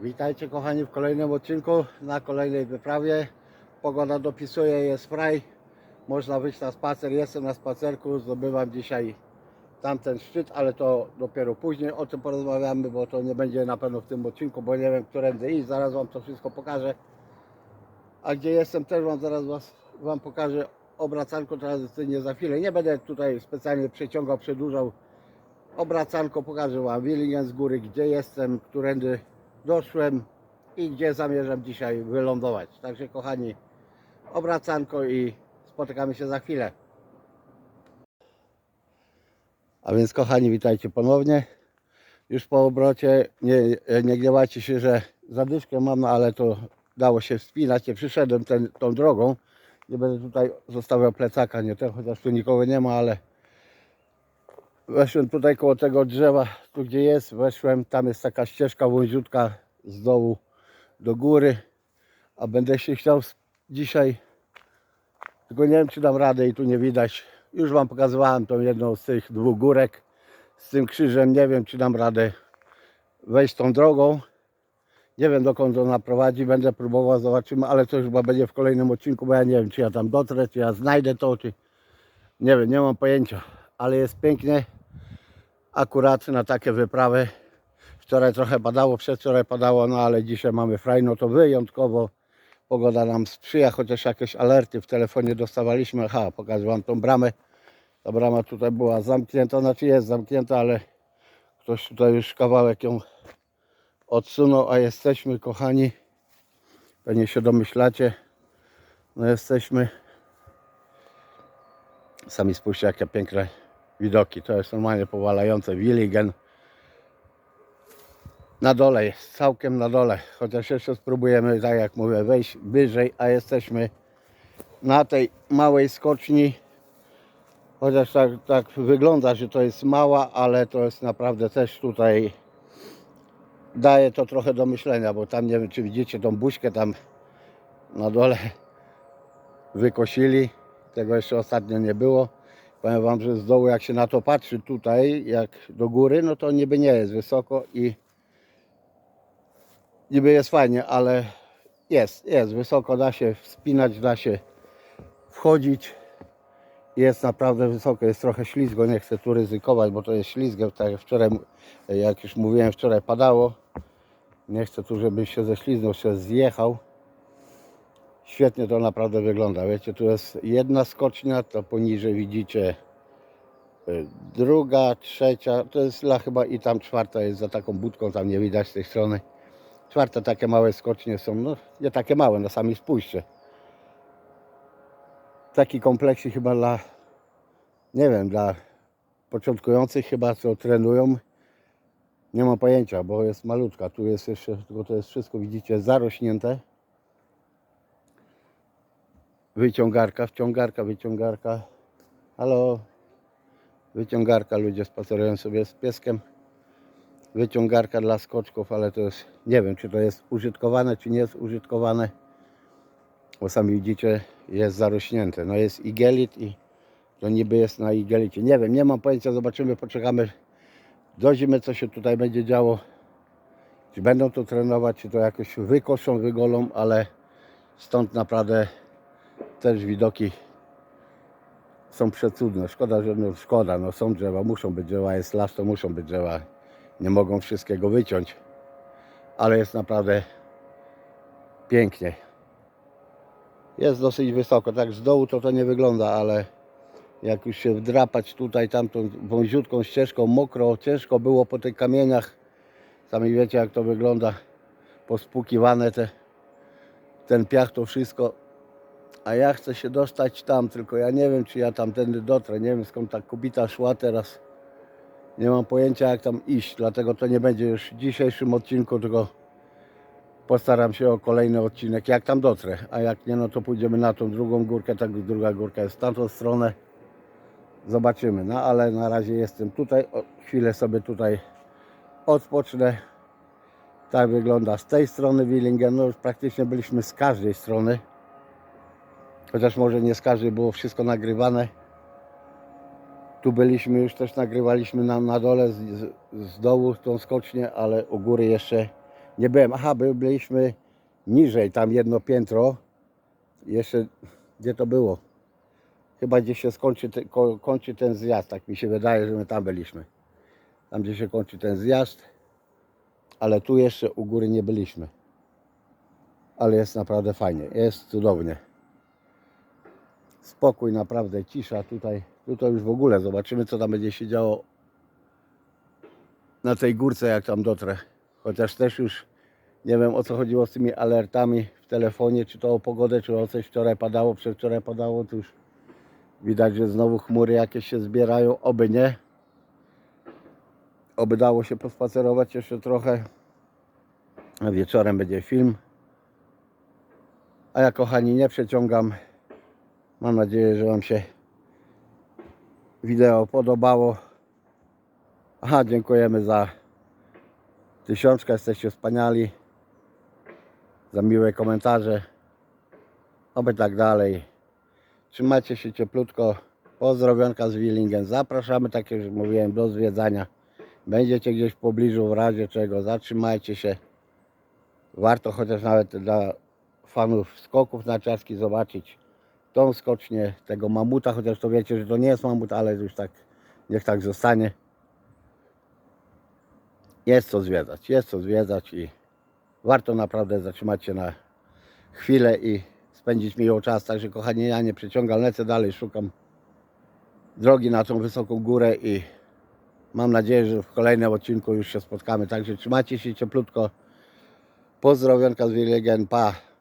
Witajcie kochani w kolejnym odcinku na kolejnej wyprawie. Pogoda dopisuje, jest fraj. Można wyjść na spacer. Jestem na spacerku, zdobywam dzisiaj tamten szczyt, ale to dopiero później o tym porozmawiamy, bo to nie będzie na pewno w tym odcinku, bo nie wiem, którędy iść. Zaraz Wam to wszystko pokażę. A gdzie jestem też Wam zaraz was, Wam pokażę obracanko tradycyjnie za chwilę. Nie będę tutaj specjalnie przeciągał, przedłużał obracanko, pokażę Wam Willingen z góry, gdzie jestem, którędy doszłem i gdzie zamierzam dzisiaj wylądować. Także kochani, obracanko i spotykamy się za chwilę. A więc kochani, witajcie ponownie. Już po obrocie, nie, nie gniewajcie się, że zadyszkę mam, no ale to dało się wspinać. Nie przyszedłem ten, tą drogą. Nie będę tutaj zostawiał plecaka, nie ten, chociaż tu nikogo nie ma, ale weszłem tutaj koło tego drzewa, tu gdzie jest, weszłem, tam jest taka ścieżka wąziutka z dołu do góry, a będę się chciał dzisiaj, tylko nie wiem czy dam radę i tu nie widać, już Wam pokazywałem tą jedną z tych dwóch górek z tym krzyżem, nie wiem czy dam radę wejść tą drogą, nie wiem dokąd ona prowadzi, będę próbował, zobaczymy, ale to chyba będzie w kolejnym odcinku, bo ja nie wiem czy ja tam dotrę, czy ja znajdę to, czy nie wiem, nie mam pojęcia, ale jest pięknie, akurat na takie wyprawy. Wczoraj trochę padało, przedwczoraj padało, no ale dzisiaj mamy frajno, to wyjątkowo pogoda nam sprzyja, chociaż jakieś alerty w telefonie dostawaliśmy. Aha, pokażę Wam tą bramę. Ta brama tutaj była zamknięta, znaczy jest zamknięta, ale ktoś tutaj już kawałek ją odsunął, a jesteśmy, kochani, pewnie się domyślacie, no jesteśmy, sami spójrzcie jakie piękne widoki, to jest normalnie powalające, Willigen, na dole jest, całkiem na dole. Chociaż jeszcze spróbujemy, tak jak mówię, wejść wyżej, a jesteśmy na tej małej skoczni. Chociaż tak, tak wygląda, że to jest mała, ale to jest naprawdę też tutaj daje to trochę do myślenia, bo tam nie wiem, czy widzicie tą buźkę tam na dole wykosili. Tego jeszcze ostatnio nie było. Powiem Wam, że z dołu jak się na to patrzy tutaj, jak do góry, no to niby nie jest wysoko i niby jest fajnie, ale jest, jest wysoko, da się wspinać, da się wchodzić. Jest naprawdę wysoko, jest trochę ślizgo, nie chcę tu ryzykować, bo to jest ślizgę, tak jak wczoraj, jak już mówiłem, wczoraj padało. Nie chcę tu, żeby się ześliznął, się zjechał. Świetnie to naprawdę wygląda. Wiecie, tu jest jedna skocznia, to poniżej widzicie y, druga, trzecia, to jest chyba i tam czwarta jest za taką budką, tam nie widać z tej strony. Czwarte takie małe skocznie są, no nie takie małe, no sami spójrzcie. Taki kompleksik chyba dla, nie wiem, dla początkujących chyba, co trenują. Nie mam pojęcia, bo jest malutka. Tu jest jeszcze, tylko to jest wszystko, widzicie, zarośnięte. Wyciągarka, wciągarka, wyciągarka. Halo. Wyciągarka, ludzie spacerują sobie z pieskiem wyciągarka dla skoczków, ale to jest, nie wiem, czy to jest użytkowane, czy nie jest użytkowane, bo sami widzicie, jest zarośnięte. No jest igelit i to niby jest na igelicie. Nie wiem, nie mam pojęcia, zobaczymy, poczekamy do zimy, co się tutaj będzie działo. Czy będą to trenować, czy to jakoś wykoszą, wygolą, ale stąd naprawdę też widoki są przecudne. Szkoda, że no, szkoda, no są drzewa, muszą być drzewa, jest las, to muszą być drzewa. Nie mogą wszystkiego wyciąć, ale jest naprawdę pięknie. Jest dosyć wysoko, tak z dołu to to nie wygląda, ale jak już się wdrapać tutaj tamtą wąziutką ścieżką, mokro, ciężko było po tych kamieniach. Sami wiecie jak to wygląda, pospłukiwane te, ten piach, to wszystko. A ja chcę się dostać tam, tylko ja nie wiem, czy ja tamtędy dotrę. Nie wiem skąd ta kobita szła teraz. Nie mam pojęcia jak tam iść, dlatego to nie będzie już w dzisiejszym odcinku, tylko postaram się o kolejny odcinek, jak tam dotrę. A jak nie, no to pójdziemy na tą drugą górkę, tak druga górka jest w tamtą stronę. Zobaczymy, no ale na razie jestem tutaj, o, chwilę sobie tutaj odpocznę. Tak wygląda z tej strony Willingen, no już praktycznie byliśmy z każdej strony. Chociaż może nie z każdej było wszystko nagrywane. Tu byliśmy, już też nagrywaliśmy na, na dole z, z, z dołu tą skocznię, ale u góry jeszcze Nie byłem. Aha, by, byliśmy niżej, tam jedno piętro. Jeszcze, gdzie to było? Chyba gdzie się skończy, te, ko, kończy ten zjazd, tak mi się wydaje, że my tam byliśmy. Tam gdzie się kończy ten zjazd. Ale tu jeszcze u góry nie byliśmy. Ale jest naprawdę fajnie, jest cudownie. Spokój, naprawdę, cisza tutaj. Tutaj już w ogóle zobaczymy, co tam będzie się działo na tej górce, jak tam dotrę. Chociaż też już nie wiem o co chodziło z tymi alertami w telefonie, czy to o pogodę, czy o coś wczoraj padało, przedwczoraj padało, to już widać, że znowu chmury jakieś się zbierają, oby nie. Oby dało się pospacerować jeszcze trochę. Wieczorem będzie film. A ja kochani nie przeciągam. Mam nadzieję, że Wam się wideo podobało. Aha, dziękujemy za tysiączkę, jesteście wspaniali. Za miłe komentarze. Oby tak dalej. Trzymajcie się cieplutko. Pozdrowionka z Willingen. Zapraszamy, tak jak już mówiłem, do zwiedzania. Będziecie gdzieś w pobliżu, w razie czego, zatrzymajcie się. Warto chociaż nawet dla fanów skoków narciarskich zobaczyć tą skocznię tego mamuta, chociaż to wiecie, że to nie jest mamut, ale już tak, niech tak zostanie. Jest co zwiedzać, jest co zwiedzać i warto naprawdę zatrzymać się na chwilę i spędzić miło czas. Także kochani, ja nie przeciągam, lecę dalej, szukam drogi na tą wysoką górę i mam nadzieję, że w kolejnym odcinku już się spotkamy. Także trzymajcie się cieplutko. Pozdrowionka z Wielegen, pa!